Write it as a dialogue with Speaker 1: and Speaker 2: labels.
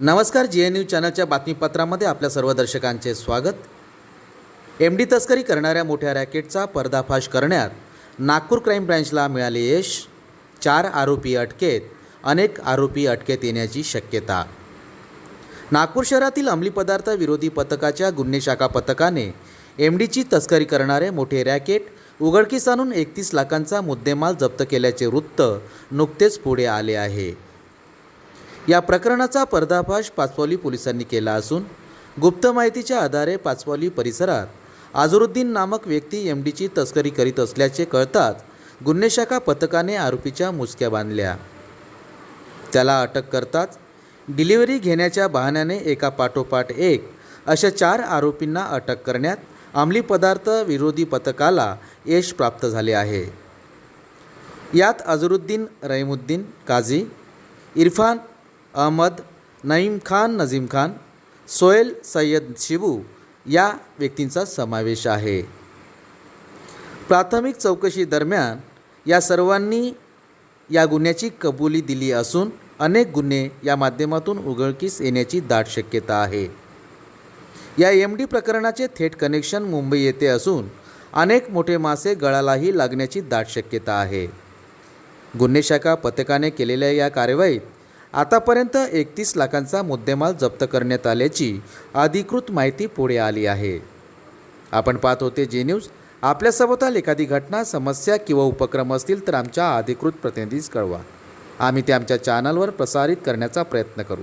Speaker 1: नमस्कार G N you चॅनलच्या बातमीपत्रामध्ये आपल्या सर्व दर्शकांचे स्वागत. एम डी तस्करी करणाऱ्या मोठ्या रॅकेटचा पर्दाफाश करण्यात नागपूर क्राईम ब्रँचला मिळाले यश. चार आरोपी अटकेत अनेक आरोपी अटकेत येण्याची शक्यता. नागपूर शहरातील अंमली पदार्थ विरोधी पथकाच्या गुन्हे शाखा पथकाने एम डीची तस्करी करणारे मोठे रॅकेट उघडकीस आणून एकतीस लाखांचा मुद्देमाल जप्त केल्याचे वृत्त नुकतेच पुढे आले आहे. या प्रकरणाचा पर्दाफाश पाचपौली पोलिसांनी केला असून गुप्त माहितीच्या आधारे पाचपौली परिसरात आझरुद्दीन नामक व्यक्ती एम डीची तस्करी करीत असल्याचे कळताच गुन्हे शाखा पथकाने आरोपीच्या मुसक्या बांधल्या. त्याला अटक करताच डिलिव्हरी घेण्याच्या बहाण्याने एका पाठोपाठ एक अशा चार आरोपींना अटक करण्यात अंमली पदार्थ विरोधी पथकाला यश प्राप्त झाले आहे. यात अझरुद्दीन रहीमुद्दीन काझी इरफान अहमद नईम खान नजीम खान सोहेल सय्यद शिबू या व्यक्तींचा समावेश आहे. प्राथमिक चौकशी दरम्यान या सर्वांनी या गुन्ह्याची कबुली दिली असून अनेक गुन्हे या माध्यमातून उघडकीस येण्याची दाट शक्यता आहे. या एम डी प्रकरणाचे थेट कनेक्शन मुंबई येथे असून अनेक मोठे मासे गळालाही लागण्याची दाट शक्यता आहे. गुन्हे शाखा पथकाने केलेल्या या कार्यवाहीत आतापर्यंत एकतीस लाखांचा मुद्देमाल जप्त करण्यात आल्याची अधिकृत माहिती पुढे आली आहे. आपण पाहत होते जे न्यूज आपल्यासोबताल एखादी घटना समस्या किंवा उपक्रम असतील तर आमच्या अधिकृत प्रतिनिधीस कळवा. आम्ही ते आमच्या चॅनलवर प्रसारित करण्याचा प्रयत्न करू.